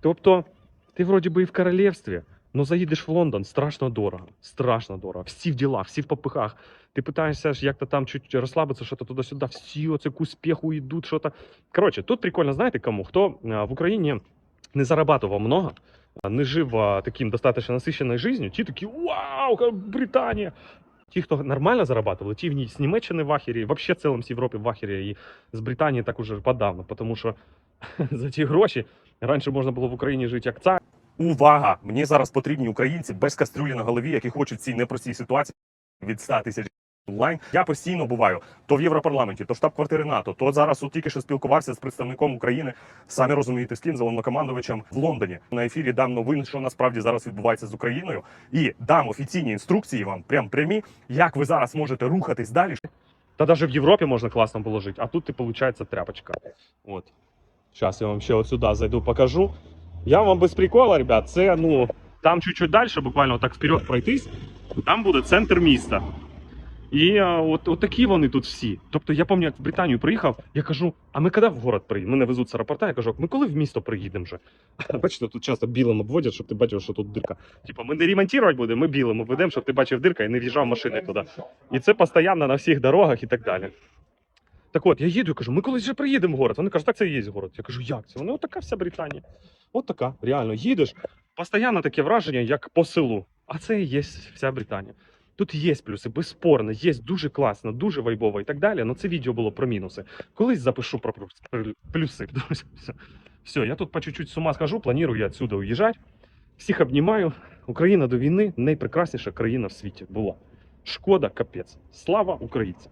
Тобто, ти вроді би і в королівстві, але заїдеш в Лондон, страшно дорого. Страшно дорого. Всі в ділах, всі в попихах. Ти питаєшся ж, як то там чуть розслабитися, що то туди-сюди, всі оце к успіху йдуть, що то. Коротше, тут прикольно, знаєте кому? Хто а, в Україні не зарабатывал много, а, не жив а, таким достаточно насыщенной жизнью, ті такі вау, ка- Британія. Ті, хто нормально зарабатывал, ті в ній з Німеччини в ахері, вообще в цілому з Європи в ахері і з Британії так уже подавно, тому що за ті гроші раніше можна було в Україні жити як цар. Увага! Мені зараз потрібні українці без кастрюлі на голові, які хочуть в цій непростій ситуації від 100 тисяч онлайн. Я постійно буваю то в Європарламенті, то штаб-квартири НАТО, то зараз от тільки що спілкувався з представником України, самі розумієте, з ким з головнокомандувачем в Лондоні. На ефірі дам новин, що насправді зараз відбувається з Україною, і дам офіційні інструкції вам, прям прямі, як ви зараз можете рухатись далі, Та навіть в Європі можна класно було жити, а тут ти, виходить, тряпочка. От. Зараз я вам ще от сюди зайду, покажу. Я вам без прикола, ребят, це ну, там чуть-чуть далі, буквально так вперед пройтись, там буде центр міста. І а, от, от такі вони тут всі. Тобто я пам'ятаю, як в Британію приїхав, я кажу, а ми коли в город приїдемо? Мене везуть з аеропорта, я кажу, ми коли в місто приїдемо вже? Бачите, тут часто білим обводять, щоб ти бачив, що тут дирка. Типа, ми не ремонтувати будемо, ми білим обведемо, щоб ти бачив дирка і не в'їжджав машини туди. І це постійно на всіх дорогах і так далі. Так от, я їду і кажу, ми колись вже приїдемо в город. Вони кажуть, так це і є город. Я кажу, як це? Вони отака вся Британія. От така, реально, їдеш, постійно таке враження, як по селу. А це і є вся Британія. Тут є плюси, безспорно, є дуже класно, дуже вайбово і так далі. але це відео було про мінуси. Колись запишу про плюс- плюси. Все. Я тут по чуть-чуть з ума схожу, планую я отсюда уїжджати. Всіх обнімаю. Україна до війни найпрекрасніша країна в світі була. Шкода, капець. Слава українцям!